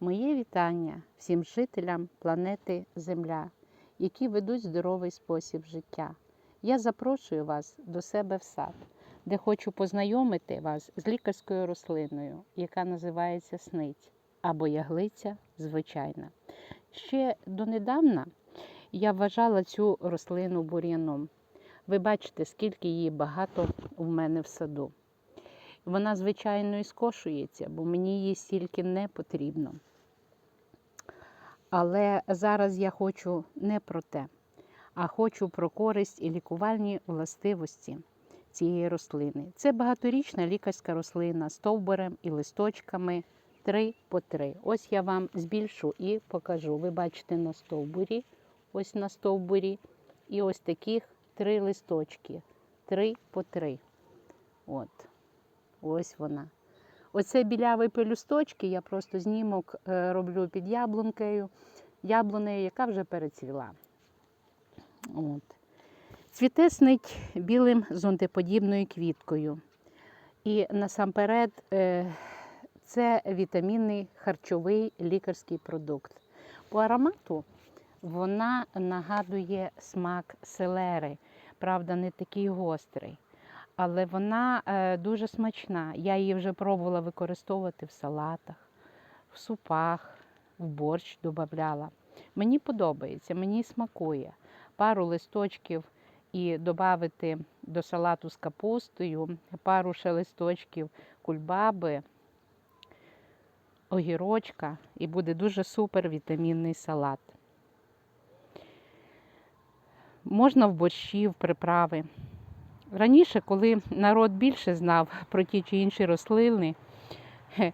Моє вітання всім жителям планети Земля, які ведуть здоровий спосіб життя. Я запрошую вас до себе в сад, де хочу познайомити вас з лікарською рослиною, яка називається снить або яглиця звичайна. Ще донедавна я вважала цю рослину бур'яном. Ви бачите, скільки її багато у мене в саду. Вона, звичайно, і скошується, бо мені її стільки не потрібно. Але зараз я хочу не про те, а хочу про користь і лікувальні властивості цієї рослини. Це багаторічна лікарська рослина з стовбурем і листочками 3 по 3. Ось я вам збільшу і покажу. Ви бачите на стовбурі, ось на стовбурі, і ось таких три листочки, 3 по 3. От. Ось вона. Оце біляві пелюсточки, я просто знімок е, роблю під яблункою, яблунею, яка вже перецвіла. От. Цвіте білим зонтиподібною квіткою. І насамперед е, це вітамінний харчовий лікарський продукт. По аромату вона нагадує смак селери, правда, не такий гострий але вона е, дуже смачна. Я її вже пробувала використовувати в салатах, в супах, в борщ додавала. Мені подобається, мені смакує. Пару листочків і додати до салату з капустою, пару ще листочків кульбаби, огірочка, і буде дуже супер вітамінний салат. Можна в борщі, в приправи. Раніше, коли народ більше знав про ті чи інші рослини,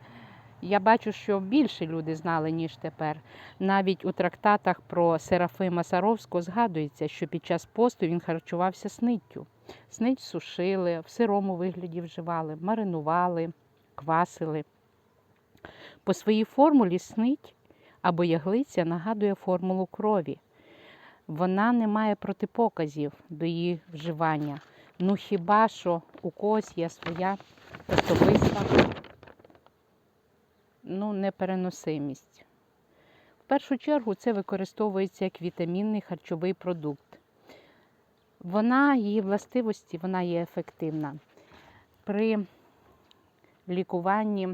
я бачу, що більше люди знали, ніж тепер. Навіть у трактатах про Серафима Саровського згадується, що під час посту він харчувався сниттю. Снить сушили, в сирому вигляді вживали, маринували, квасили. По своїй формулі снить або яглиця нагадує формулу крові. Вона не має протипоказів до її вживання. Ну хіба що у когось є своя особиста ну, непереносимість. В першу чергу це використовується як вітамінний харчовий продукт. Вона, її властивості, вона є ефективна при лікуванні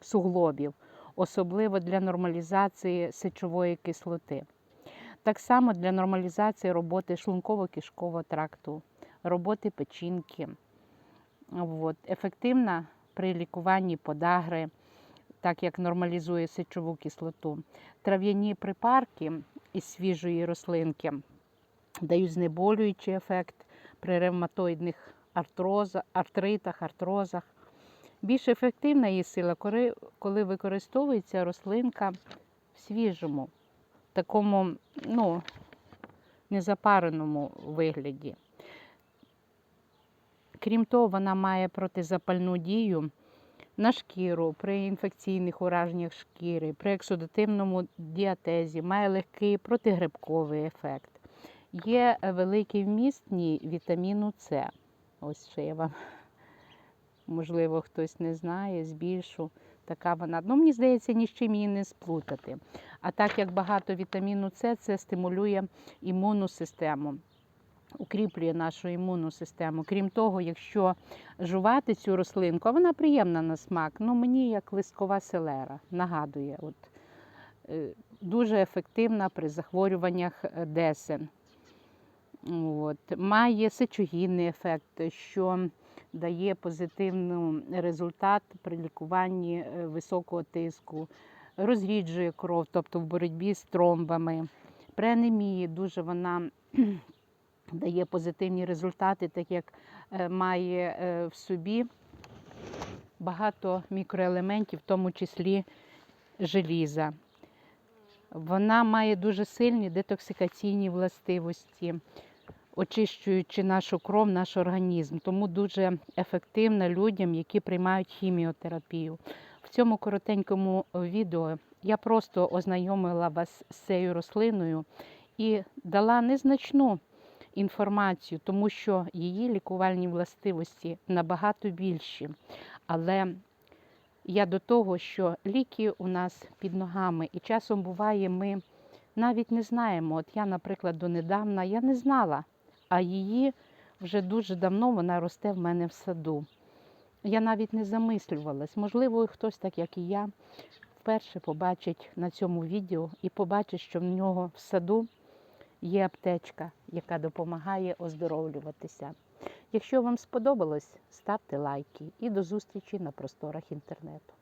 суглобів, особливо для нормалізації сечової кислоти. Так само для нормалізації роботи шлунково-кишкового тракту роботи печінки. От. Ефективна при лікуванні подагри, так як нормалізує сечову кислоту. Трав'яні припарки із свіжої рослинки дають знеболюючий ефект при ревматоїдних артритах, артрозах. Більш ефективна її сила, коли використовується рослинка в свіжому, такому ну, незапареному вигляді. Крім того, вона має протизапальну дію на шкіру при інфекційних ураженнях шкіри, при ексудативному діатезі, має легкий протигрибковий ефект. Є великий вміст вітаміну С. Ось ще я вам, можливо, хтось не знає, збільшу. Така вона. Ну, мені здається, ні з чим її не сплутати. А так як багато вітаміну С, це стимулює імунну систему укріплює нашу імунну систему. Крім того, якщо жувати цю рослинку, а вона приємна на смак, ну мені як листкова селера, нагадує, от, е, дуже ефективна при захворюваннях е, десен. От. Має сечогінний ефект, що дає позитивний результат при лікуванні е, високого тиску, розріджує кров, тобто в боротьбі з тромбами. При анемії дуже вона дає позитивні результати, так як е, має е, в собі багато мікроелементів, в тому числі желіза. Вона має дуже сильні детоксикаційні властивості, очищуючи нашу кров, наш організм. Тому дуже ефективна людям, які приймають хіміотерапію. В цьому коротенькому відео я просто ознайомила вас з цією рослиною і дала незначну інформацію, тому що її лікувальні властивості набагато більші. Але я до того, що ліки у нас під ногами, і часом буває, ми навіть не знаємо. От я, наприклад, донедавна я не знала, а її вже дуже давно вона росте в мене в саду. Я навіть не замислювалась. Можливо, хтось, так як і я, вперше побачить на цьому відео і побачить, що в нього в саду є аптечка, яка допомагає оздоровлюватися. Якщо вам сподобалось, ставте лайки і до зустрічі на просторах інтернету.